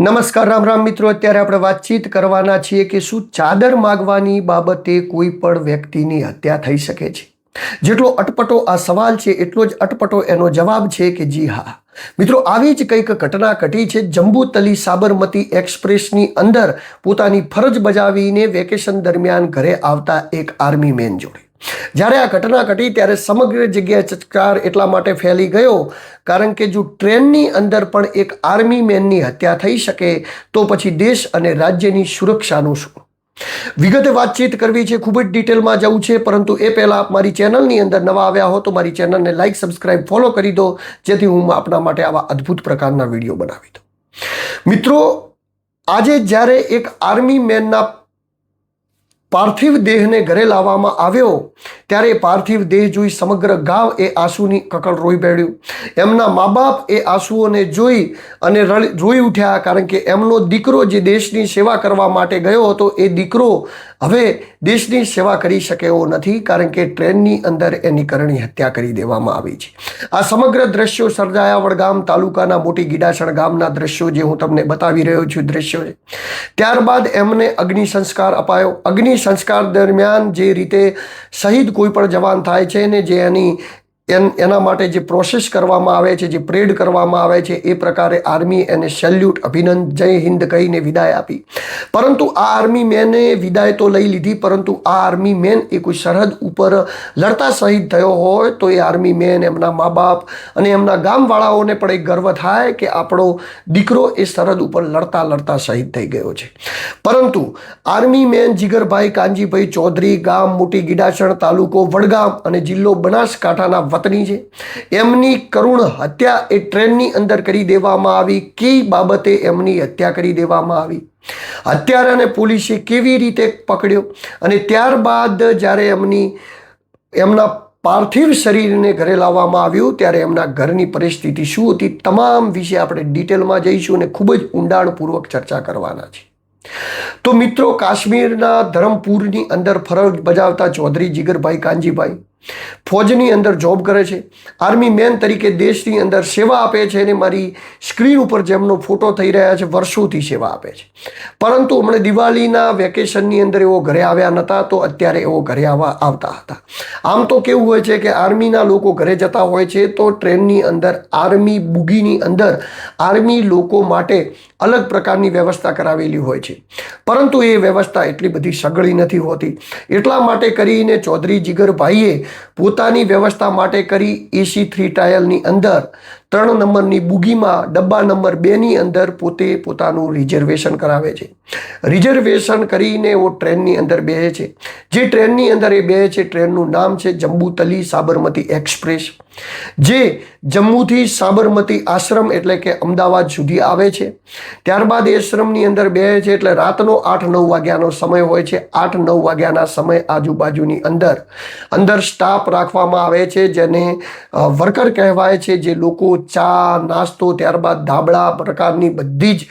નમસ્કાર, રામ રામ મિત્રો. અત્યારે આપણે વાતચીત કરવાના છીએ કે શું ચાદર માગવાની બાબતે કોઈ પણ વ્યક્તિની હત્યા થઈ શકે છે? જેટલો અટપટો આ સવાલ છે, એટલો જ અટપટો એનો જવાબ છે કે જી હા. મિત્રો, આવી જ કંઈક ઘટના ઘટી છે. જંબુતલી સાબરમતી એક્સપ્રેસની અંદર પોતાની ફરજ બજાવીને વેકેશન દરમિયાન ઘરે આવતા એક આર્મી મેન જોડે. જ્યારે આ ઘટના ઘટી ત્યારે સમગ્ર જગ્યાએ ચચકાર એટલા માટે ફેલી ગયો, કારણ કે જો ટ્રેનની અંદર પણ એક આર્મી મેનની હત્યા થઈ શકે, તો પછી દેશ અને રાજ્યની સુરક્ષાનું શું? વિગતે વાતચીત કરવી છે, ખૂબ જ ડિટેલમાં જવું છે, પરંતુ એ પહેલાં આપ મારી ચેનલની અંદર નવા આવ્યા હો તો મારી ચેનલને લાઇક સબસ્ક્રાઇબ, ફોલો કરી દો, જેથી હું આપના માટે આવા અદ્ભુત પ્રકારના વીડિયો બનાવી દઉં. મિત્રો, આજે જ્યારે એક આર્મી મેનના પાર્થિવ દેહને ઘરે લાવવામાં આવ્યો, ત્યારે પાર્થિવ દેહ જોઈ સમગ્ર ગામ એ આંસુની કકળ રોઈ પડ્યું એમના મા બાપ એ આંસુઓને જોઈ અને રોઈ ઉઠ્યા, કારણ કે એમનો દીકરો જે દેશની સેવા કરવા માટે ગયો હતો, એ દીકરો હવે દેશની સેવા કરી શકે એવો નથી કારણ કે ટ્રેનની અંદર એની કરણી હત્યા કરી દેવામાં આવી છે. આ સમગ્ર દ્રશ્યો સર્જાયા વડગામ તાલુકાના મોટી ગીડાસણ ગામના દ્રશ્યો જે હું તમને બતાવી રહ્યો છું દ્રશ્યો છે. ત્યારબાદ એમને અગ્નિ સંસ્કાર અપાયો. અગ્નિ સંસ્કાર દરમિયાન જે રીતે શહીદ કોઈ પણ જવાન થાય છે ને જે એની એન, એના માટે જે પ્રોસેસ કરવામાં આવે છે, જે પ્રેડ કરવામાં આવે છે, એ પ્રકારે આર્મી એને સેલ્યુટ અભિનંદ, જય હિન્દ કહીને વિદાય આપી. પરંતુ આ આર્મી મેને વિદાય તો લઈ લીધી, પરંતુ આ આર્મી મેન એ કોઈ સરહદ ઉપર લડતા શહીદ થયો હોય, તો એ આર્મી મેન એમના મા બાપ અને એમના ગામવાળાઓને પણ એક ગર્વ થાય કે આપણો દીકરો એ સરહદ ઉપર લડતા લડતા શહીદ થઈ ગયો છે. પરંતુ આર્મી મેન જીગરભાઈ કાનજીભાઈ ચૌધરી, ગામ, મોટી ગીડાસણ તાલુકો, વડગામ અને જિલ્લો બનાસકાંઠાના વતની છે. એમની કરુણ હત્યા એ ટ્રેનની અંદર કરી દેવામાં આવી. કઈ બાબતે એમની હત્યા કરી દેવામાં આવી? હત્યારાને પોલીસે કેવી રીતે પકડ્યો? અને ત્યારબાદ જ્યારે એમની, એમના પાર્થિવ શરીરને ઘરે લાવવામાં આવ્યું, ત્યારે એમના ઘરની પરિસ્થિતિ શું હતી? તમામ વિશે આપણે ડિટેલમાં જઈશું અને ખૂબ જ ઊંડાણપૂર્વક ચર્ચા કરવાના છે. તો મિત્રો, કાશ્મીરના ધરમપુરની અંદર ફરજ બજાવતા ચૌધરી જીગરભાઈ કાનજીભાઈ ફોજની અંદર જોબ કરે છે. આર્મી મેન તરીકે દેશની અંદર સેવા આપે છે અને મારી સ્ક્રીન ઉપર જેમનો ફોટો થઈ રહ્યા છે, વર્ષોથી સેવા આપે છે. પરંતુ હમણાં દિવાળીના વેકેશનની અંદર એવો ઘરે આવ્યા નહોતા તો અત્યારે એવો ઘરે આવવા આવતા હતા. આમ તો કેવું હોય છે કે આર્મીના લોકો ઘરે જતા હોય છે, તો ટ્રેનની અંદર, આર્મી બુગીની અંદર, આર્મી લોકો માટે અલગ પ્રકારની વ્યવસ્થા કરાવેલી હોય છે. પરંતુ એ વ્યવસ્થા એટલી બધી સગળી નથી હોતી. એટલા માટે કરીને ચૌધરી જીગરભાઈએ પોતાની વ્યવસ્થા માટે કરી એસી થ્રી ટાયલની અંદર ત્રણ નંબરની બુગીમાં ડબ્બા નંબર બેની અંદર પોતે પોતાનું રિઝર્વેશન કરાવે છે. રિઝર્વેશન કરીને એવો ટ્રેનની અંદર બેસે છે. જે ટ્રેનની અંદર એ બે છે, ટ્રેનનું નામ છે જંબુતલી સાબરમતી એક્સપ્રેસ. જે જમ્મુથી સાબરમતી આશ્રમ એટલે કે અમદાવાદ સુધી આવે છે. ત્યારબાદ આશ્રમની અંદર બે છે એટલે રાતનો આઠ નવ વાગ્યાનો સમય હોય છે. આઠ નવ વાગ્યાના સમય આજુબાજુની અંદર. અંદર સ્ટાફ રાખવામાં આવે છે જેને વર્કર કહેવાય છે જે લોકો ચા, નાસ્તો, ત્યારબાદ ધાબળા પ્રકારની બધી જ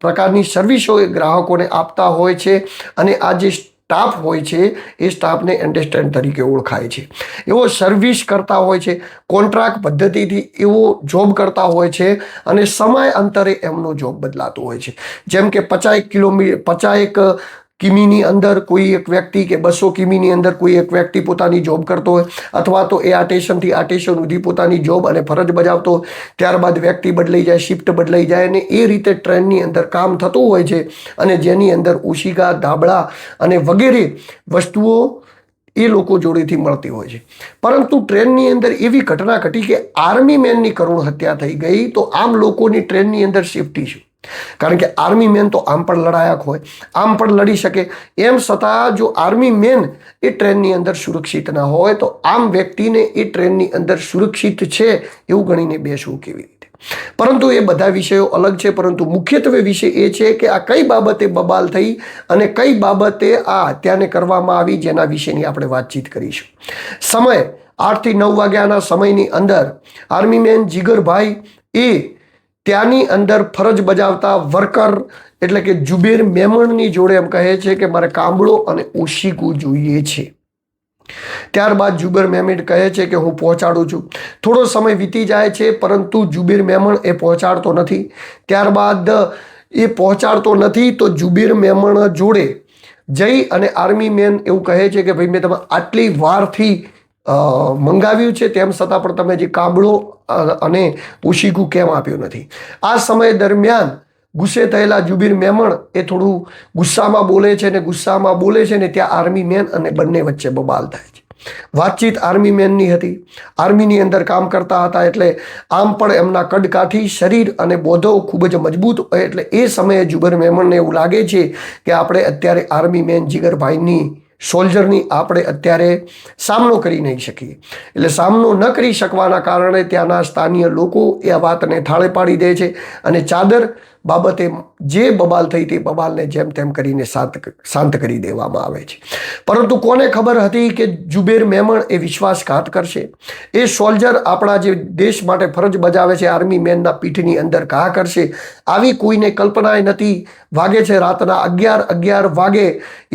પ્રકારની સર્વિસો એ ગ્રાહકોને આપતા હોય છે અને આ જે સ્ટાફ હોય છે એ સ્ટાફને અન્ડરસ્ટેન્ડ તરીકે ઓળખાય છે. એવો સર્વિસ કરતા હોય છે કોન્ટ્રાક્ટ પદ્ધતિથી એવો જોબ કરતા હોય છે અને સમય અંતરે એમનો જોબ બદલાતો હોય છે. જેમ કે પચાસ કિલોમીટર પચાસ કિમીની અંદર કોઈ એક વ્યક્તિ કે બસો કિમીની અંદર કોઈ એક વ્યક્તિ પોતાની જોબ કરતો હોય, અથવા તો એ આ સ્ટેશનથી આ સ્ટેશન સુધી પોતાની જોબ અને ફરજ બજાવતો ત્યારબાદ વ્યક્તિ બદલાઈ જાય શિફ્ટ બદલાઈ જાય અને એ રીતે ટ્રેનની અંદર કામ થતું હોય છે અને જેની અંદર ઉશિકા, ધાબળા અને વગેરે વસ્તુઓ એ લોકો જોડેથી મળતી હોય છે. પરંતુ ટ્રેનની અંદર એવી ઘટના ઘટી કે આર્મી મેનની કરુણ હત્યા થઈ ગઈ તો આમ લોકોની ટ્રેનની અંદર સેફટી છે કારણ કે આર્મી મેન તો આમ પણ લડાયક હોય, આમ પણ લડી શકે. એમ છતાં જો આર્મી મેન એ ટ્રેનની અંદર સુરક્ષિત ના હોય, તો આમ વ્યક્તિને એ ટ્રેનની અંદર સુરક્ષિત છે એવું ગણીને બેસવું કેવી રીતે? પરંતુ એ બધા વિષયો અલગ છે, પરંતુ મુખ્યત્વે વિષય એ છે કે આ કઈ બાબતે બબાલ થઈ અને કઈ બાબતે આ હત્યાને કરવામાં આવી જેના વિશેની આપણે વાતચીત કરીશું. સમય, આઠથી નવ વાગ્યાના સમયની અંદર આર્મી મેન જીગરભાઈ એ ત્યાંની અંદર ફરજ બજાવતા વર્કર એટલે કે જુબેર મેમણની જોડે એમ કહે છે કે મારે કાંબળો અને ઓશીકું જોઈએ છે. ત્યારબાદ જુબેર મેમણ કહે છે કે હું પહોંચાડું છું. થોડો સમય વીતી જાય છે પરંતુ જુબેર મેમણ એ પહોંચાડતો નથી. ત્યારબાદ એ પહોંચાડતો નથી તો જુબેર મેમણ જોડે જઈ અને આર્મી મેન એવું કહે છે કે ભાઈ મેં તમે, આટલી વારથી મંગાવ્યું છે, તેમ છતાં પણ તમે જે કાબળો અને ઉશીકું કેમ આપ્યું નથી. આ સમય દરમિયાન ગુસ્સે થયેલા જુબીર મેમણ એ થોડું ગુસ્સામાં બોલે છે ને ગુસ્સામાં બોલે છે ને ત્યાં આર્મી મેન અને બંને વચ્ચે બબાલ થાય છે. વાતચીત આર્મી મેનની હતી. આર્મીની અંદર કામ કરતા હતા એટલે આમ પણ એમના કડકાઠી શરીર અને બોધો ખૂબ જ મજબૂત એટલે એ સમયે જુબર મેમણને એવું લાગે છે કે આપણે અત્યારે આર્મી મેન જીગરભાઈની સોલ્જરની આપણે અત્યારે સામનો કરી નહીં શકીએ. એટલે સામનો ન કરી શકવાના કારણે ત્યાંના સ્થાનીય લોકો એ વાતને થાળે પાડી દે છે અને ચાદર બાબતે જે બબાલ થઈ તે બબાલને જેમ તેમ કરીને શાંત શાંત કરી દેવામાં આવે છે. પરંતુ કોને ખબર હતી કે જુબેર મેમણ એ વિશ્વાસઘાત કરશે? એ સોલ્જર આપણા જે દેશ માટે ફરજ બજાવે છે આર્મી મેનના પીઠની અંદર ઘા કરશે. આવી કોઈને કલ્પનાએ નથી. વાગે છે રાતના અગિયાર અગિયાર વાગે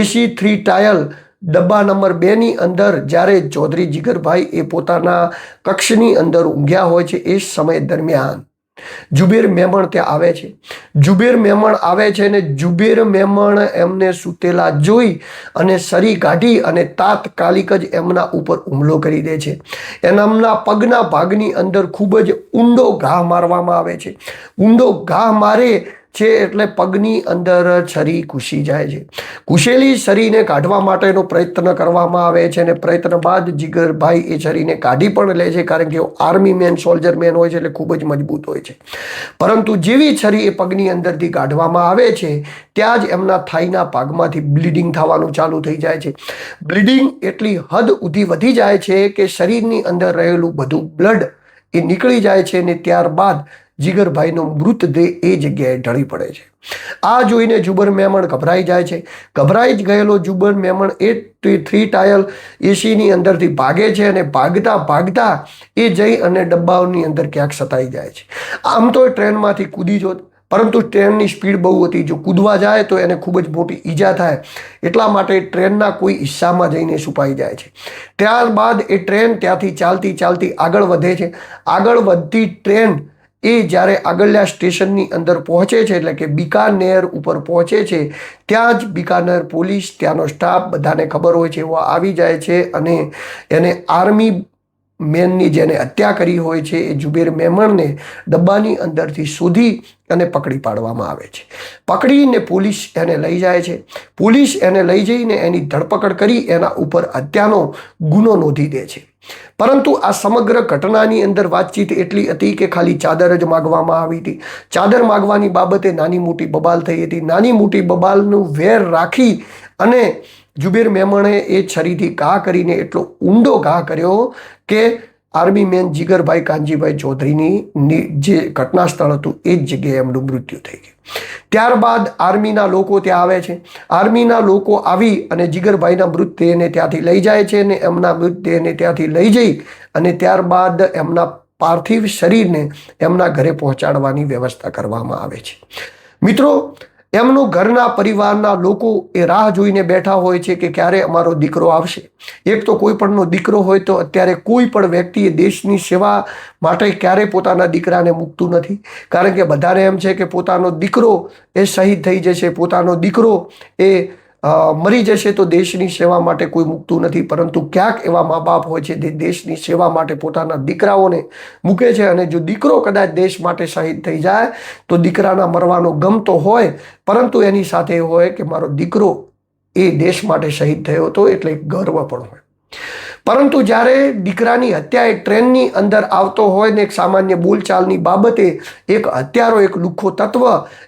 એસી થ્રી ટાયલ ડબ્બા નંબર બેની અંદર જ્યારે ચૌધરી જીગરભાઈ એ પોતાના કક્ષની અંદર ઊંઘ્યા હોય છે એ સમય દરમિયાન. જુબેર મેમણ ત્યાં આવે છે. જુબેર મેમણ આવે છે ને જુબેર મેમણ એમને સૂતેલા જોઈ અને સરી કાઢી અને તાત્કાલિક જ એમના ઉપર હુમલો કરી દે છે. એમના પગના ભાગની અંદર ખૂબ જ ઊંડો ઘા મારવામાં આવે છે. ઊંડો ઘા મારે છે એટલે પગની અંદર છરી ઘૂસી જાય છે. ઘૂસેલી છરીને કાઢવા માટેનો પ્રયત્ન કરવામાં આવે છે અને પ્રયત્ન બાદ જીગરભાઈ એ છરીને કાઢી પણ લે છે કારણ કે આર્મી મેન, સોલ્જર મેન હોય છે એટલે ખૂબ જ મજબૂત હોય છે. પરંતુ જેવી છરી એ પગની અંદરથી કાઢવામાં આવે છે, ત્યાં જ એમના થાઈના ભાગમાંથી બ્લીડિંગ થવાનું ચાલુ થઈ જાય છે. બ્લીડિંગ એટલી હદ ઉધી વધી જાય છે કે શરીરની અંદર રહેલું બધું બ્લડ એ નીકળી જાય છે ને ત્યારબાદ જીગરભાઈનો મૃતદેહ એ જગ્યાએ ઢળી પડે છે. આ જોઈને જુબર મેમણ ગભરાઈ જાય છે. ગભરાઈ જ ગયેલો જુબર મેમણ એ થ્રી ટાયલ એસીની અંદરથી ભાગે છે અને ભાગતા ભાગતા એ જઈ અને ડબ્બાઓની અંદર ક્યાંક સતાઈ જાય છે. આમ તો ટ્રેનમાંથી કૂદી જોત. પરંતુ ટ્રેનની સ્પીડ બહુ હતી. જો કૂદવા જાય તો એને ખૂબ જ મોટી ઈજા થાય. એટલા માટે ટ્રેનના કોઈ હિસ્સામાં જઈને છુપાઈ જાય છે. ત્યારબાદ એ ટ્રેન ત્યાંથી ચાલતી ચાલતી આગળ વધે છે. આગળ વધતી ટ્રેન એ જ્યારે આગળના સ્ટેશનની અંદર પહોંચે છે, એટલે કે બિકાનેર ઉપર પહોંચે છે, ત્યાં જ બિકાનેર પોલીસ, ત્યાંનો સ્ટાફ બધાને ખબર હોય છે, એવો આવી જાય છે અને એને આર્મી મેનની જેને હત્યા કરી હોય છે, એ જુબેર મેમણને ડબ્બાની અંદરથી શોધી અને પકડી પાડવામાં આવે છે. પકડીને પોલીસ એને લઈ જાય છે. પોલીસ એને લઈ જઈને એની ધરપકડ કરી, એના ઉપર હત્યાનો ગુનો નોંધી દે છે. પરંતુ આ સમગ્ર ઘટનાની અંદર વાતચીત એટલી હતી કે ખાલી ચાદર જ માગવામાં આવી હતી. ચાદર માગવાની બાબતે નાની મોટી બબાલ થઈ હતી. નાની મોટી બબાલનું વેર રાખી અને જુબેર મેમણે એ છરીથી ઘા કરીને એટલો ઊંડો ઘા કર્યો કે આર્મી મેન જીગરભાઈ કાનજીભાઈ ચૌધરીની જે ઘટના સ્થળ હતું, એ જ જગ્યાએ એમનું મૃત્યુ થઈ ગયું. ત્યારબાદ આર્મીના લોકો ત્યાં આવે છે. આર્મીના લોકો આવી અને જીગરભાઈના મૃતદેહને ત્યાંથી લઈ જાય છે અને એમના મૃતદેહને ત્યાંથી લઈ જઈ અને ત્યારબાદ એમના પાર્થિવ શરીરને એમના ઘરે પહોંચાડવાની વ્યવસ્થા કરવામાં આવે છે. મિત્રો એમનું ઘરના પરિવારના લોકો એ રાહ જોઈને બેઠા હોય છે કે ક્યારે અમારો દીકરો આવશે. એક તો કોઈ પણનો દીકરો હોય તો અત્યારે કોઈ પણ વ્યક્તિએ દેશની સેવા માટે ક્યારે પોતાના દીકરાને મૂકતું નથી. કારણ કે બધાને એમ છે કે પોતાનો દીકરો એ શહીદ થઈ જશે, પોતાનો દીકરો એ મરી જશે તો દેશની સેવા માટે કોઈ મૂકતું નથી, પરંતુ ક્યાંક એવા મા બાપ હોય છે જે દેશની સેવા માટે પોતાના દીકરાઓને મૂકે છે અને જો દીકરો કદાચ દેશ માટે શહીદ થઈ જાય, તો દીકરાના મરવાનો ગમ તો હોય, પરંતુ એની સાથે હોય કે મારો દીકરો એ દેશ માટે શહીદ થયો હતો એટલે ગર્વ પણ હોય. પરંતુ જ્યારે દીકરાની હત્યા એ ટ્રેનની અંદર આવતો હોય ને એક સામાન્ય બોલચાલની બાબતે એક હત્યારો, એક લુખ્ખો તત્વ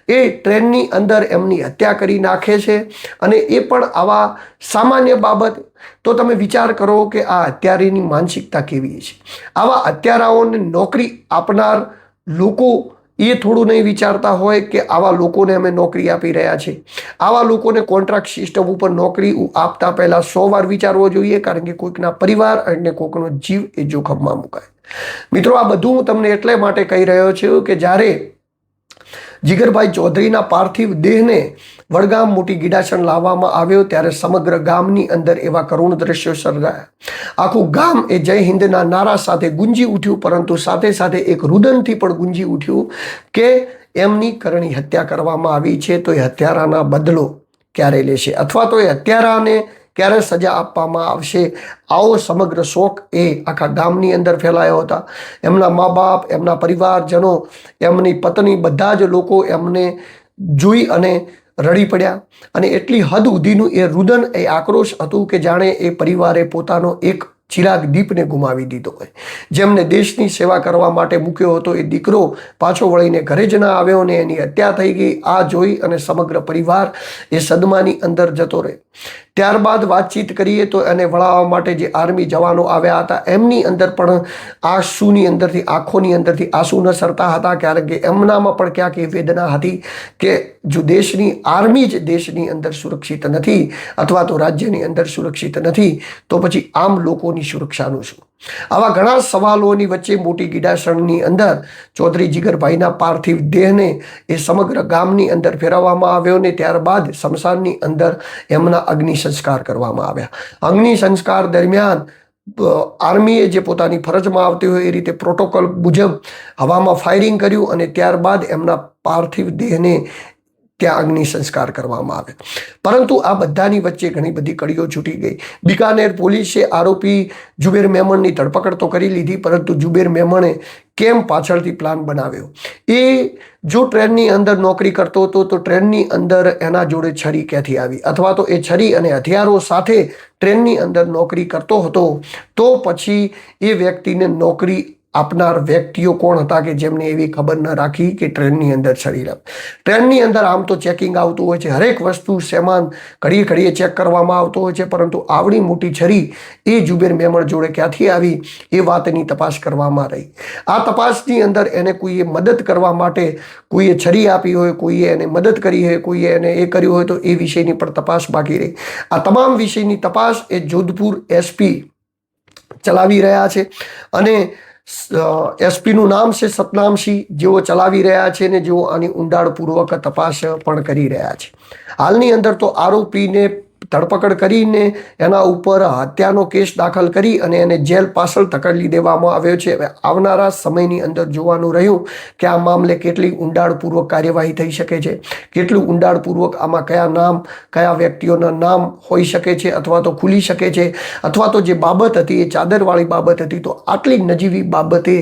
એ ટ્રેનની અંદર એમની હત્યા કરી નાખે છે અને એ પણ આવા સામાન્ય બાબત. તો તમે વિચાર કરો કે આ હત્યારીની માનસિકતા કેવી છે? આવા હત્યારાઓને નોકરી આપનાર લોકો એ થોડું નહીં વિચારતા હોય કે આવા લોકોને અમે નોકરી આપી રહ્યા છે આવા લોકોને કોન્ટ્રાક્ટ સિસ્ટમ ઉપર નોકરી આપતા પહેલાં સો વાર વિચારવો જોઈએ કારણ કે કોઈકના પરિવાર અને કોઈકનો જીવ એ જોખમમાં મુકાય. મિત્રો, આ બધું હું તમને એટલે માટે કહી રહ્યો છું કે જ્યારે જીગરભાઈ ચૌધરીના પાર્થિવ દેહને વડગામ મોટી ગીડાસણ લાવવામાં આવ્યો ત્યારે સમગ્ર ગામની અંદર એવા કરુણ દ્રશ્યો સર્જાયા. આખું ગામ એ જય હિન્દના નારા સાથે ગુંજી ઉઠ્યું, પરંતુ સાથે સાથે એક રુદનથી પણ ગુંજી ઉઠ્યું કે એમની કરણી હત્યા કરવામાં આવી છે, તો એ હત્યારાના બદલો ક્યારે લેશે? અથવા તો એ હત્યારાને ક્યારે સજા આપવામાં આવશે? આવો સમગ્ર શોક એ આખા ગામની અંદર ફેલાયો હતા. એમના મા બાપ એમના પરિવારજનો, એમની પત્ની, બધા જ લોકો એમને જોઈ અને રડી પડ્યા અને એટલી હદ સુધીનું એ રુદન, એ આક્રોશ હતું કે જાણે એ પરિવારે પોતાનો એક ચિરાગ દીપને ગુમાવી દીધો હોય. જેમને દેશની સેવા કરવા માટે મૂક્યો હતો એ દીકરો પાછો વળીને ઘરે જ ના આવ્યો ને એની હત્યા થઈ ગઈ. આ જોઈ અને સમગ્ર પરિવાર એ સદમાની અંદર જતો રહે ત્યારબાદ વાતચીત કરીએ તો એને વળાવવા માટે જે આર્મી જવાનો આવ્યા હતા, એમની અંદર પણ આંસુની અંદરથી, આંખોની અંદરથી આંસુ ન સરતા હતા ક્યારેક કે એમનામાં પણ ક્યાંક એ વેદના હતી કે જો દેશની, આર્મી જ દેશની અંદર સુરક્ષિત નથી અથવા તો રાજ્યની અંદર સુરક્ષિત નથી, તો પછી આમ લોકોની સુરક્ષાનું શું આવા ઘણા સવાલોની વચ્ચે મોટી ગીડાસણની અંદર ચૌધરી જીગરભાઈના પાર્થિવ દેહને એ સમગ્ર ગામની અંદર ફેરવવામાં આવ્યો ને ત્યારબાદ સ્મશાનની અંદર એમના અગ્નિ સંસ્કાર કરવામાં આવ્યા. અગ્નિ સંસ્કાર દરમિયાન આર્મીએ જે પોતાની ફરજમાં આવતી હોય એ રીતે પ્રોટોકોલ મુજબ હવામાં ફાયરિંગ કર્યું અને ત્યારબાદ એમના પાર્થિવ દેહને ત્યાં અગ્નિ સંસ્કાર કરવામાં આવે. પરંતુ આ બધાની વચ્ચે ઘણી બધી કડીઓ છૂટી ગઈ. બિકાનેર પોલીસે આરોપી જુબેર મેમણની ધરપકડ તો કરી લીધી, પરંતુ જુબેર મેમણે કેમ પાછળથી પ્લાન બનાવ્યો? એ જો ટ્રેનની અંદર નોકરી કરતો હતો, તો ટ્રેનની અંદર એના જોડે છરી ક્યાંથી આવી? અથવા તો એ છરી અને હથિયારો સાથે ટ્રેનની અંદર નોકરી કરતો હતો, તો પછી એ વ્યક્તિને નોકરી આપનાર વ્યક્તિઓ કોણ હતા કે જેમને એવી ખબર ન રાખી કે ટ્રેનની અંદર લાવ ટ્રેનની અંદર આમ તો ચેકિંગ આવતું હોય છે, હરેક વસ્તુ સેમાન ઘડીએ ઘડીએ ચેક કરવામાં આવતો હોય છે, પરંતુ આવડી મોટી છરી એ જુબેર મેમણ જોડે ક્યાંથી આવી એ વાતની તપાસ કરવામાં રહી. આ તપાસની અંદર એને કોઈએ મદદ કરવા માટે કોઈએ છરી આપી હોય, કોઈએ એને મદદ કરી હોય, કોઈએ એને એ કર્યું હોય તો એ વિષયની પણ તપાસ બાકી રહી. આ તમામ વિષયની તપાસ એ જોધપુર એસપી ચલાવી રહ્યા છે અને એસપીનું નામ છે સતનામસિંહ જેઓ ચલાવી રહ્યા છે ને જેઓ આની ઊંડાણપૂર્વક તપાસ પણ કરી રહ્યા છે. હાલની અંદર તો આરોપીને ધરપકડ કરીને એના ઉપર હત્યાનો કેસ દાખલ કરી અને એને જેલ પાછળ ધકડી દેવામાં આવ્યો છે. હવે આવનારા સમયની અંદર જોવાનું રહ્યું કે આ મામલે કેટલી ઊંડાણપૂર્વક કાર્યવાહી થઈ શકે છે. કેટલું ઊંડાણપૂર્વક આમાં કયા નામ, કયા વ્યક્તિઓના નામ હોઈ શકે છે અથવા તો ખુલી શકે છે અથવા તો જે બાબત હતી, એ ચાદરવાળી બાબત હતી, તો આટલી નજીવી બાબતે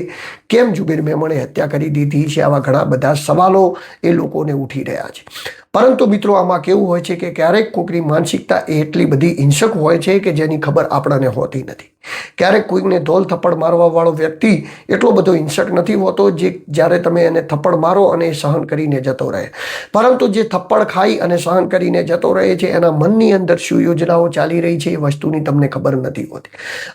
કેમ જુબેર મેમણે હત્યા કરી દીધી છે? આવા ઘણા બધા સવાલો એ લોકોને ઉઠી રહ્યા છે. પરંતુ મિત્રો, આમાં કેવું હોય છે કે ક્યારેક કોઈકની માનસિકતા એ એટલી બધી હિંસક હોય છે કે જેની ખબર આપણને હોતી નથી. ક્યારેક કોઈકને ધોલ થપ્પડ મારવાવાળો વ્યક્તિ એટલો બધો હિંસક નથી હોતો જે જ્યારે તમે એને થપ્પડ મારો અને સહન કરીને જતો રહે. પરંતુ જે થપ્પડ ખાઈ અને સહન કરીને જતો રહે છે, એના મનની અંદર શું યોજનાઓ ચાલી રહી છે એ વસ્તુની તમને ખબર નથી હોતી.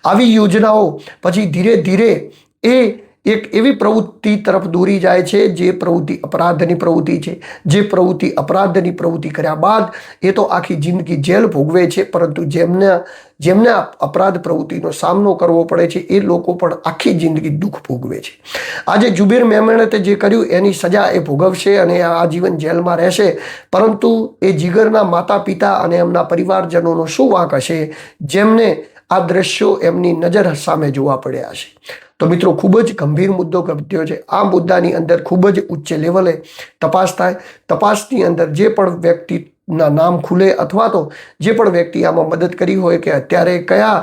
આવી યોજનાઓ પછી ધીરે ધીરે એ એક એવી પ્રવૃત્તિ તરફ દોરી જાય છે, જે પ્રવૃત્તિ અપરાધની પ્રવૃત્તિ છે, જે પ્રવૃત્તિ અપરાધની પ્રવૃત્તિ કર્યા બાદ એ તો આખી જિંદગી જેલ ભોગવે છે, પરંતુ જેમને જેમને અપરાધ પ્રવૃત્તિનો સામનો કરવો પડે છે, એ લોકો પણ આખી જિંદગી દુઃખ ભોગવે છે. આજે જુબેર મેમણે જે કર્યું, એની સજા એ ભોગવશે અને આ આજીવન જેલમાં રહેશે. પરંતુ એ જીગરના માતા પિતા અને એમના પરિવારજનોનો શું વાંક હશે? જેમને આ દ્રશ્યો એમની નજર સામે જોવા પડ્યા છે. તો મિત્રો, ખૂબ જ ગંભીર મુદ્દો ઘટ્યો છે. આ મુદ્દાની અંદર ખૂબ જ ઉચ્ચ લેવલે તપાસ થાય. તપાસની અંદર જે પણ વ્યક્તિના નામ ખુલે અથવા તો જે પણ વ્યક્તિ આમાં મદદ કરી હોય કે અત્યારે કયા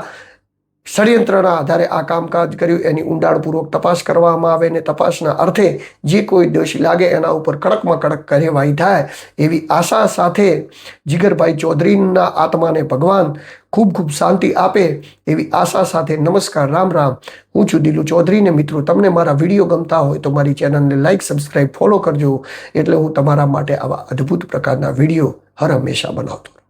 ષડયંત્રના આધારે આ કામકાજ કર્યું, એની ઊંડાણપૂર્વક તપાસ કરવામાં આવે ને તપાસના અર્થે જે કોઈ દોષી લાગે એના ઉપર કડકમાં કડક કાર્યવાહી થાય એવી આશા સાથે જીગરભાઈ ચૌધરીના આત્માને ભગવાન ખૂબ ખૂબ શાંતિ આપે એવી આશા સાથે નમસ્કાર, રામ રામ. હું છું દિલુ ચૌધરી ને મિત્રો, તમને મારા વીડિયો ગમતા હોય તો મારી ચેનલને લાઈક સબસ્ક્રાઈબ ફોલો કરજો. એટલે હું તમારા માટે આવા અદ્ભુત પ્રકારના વીડિયો હર હંમેશા બનાવતો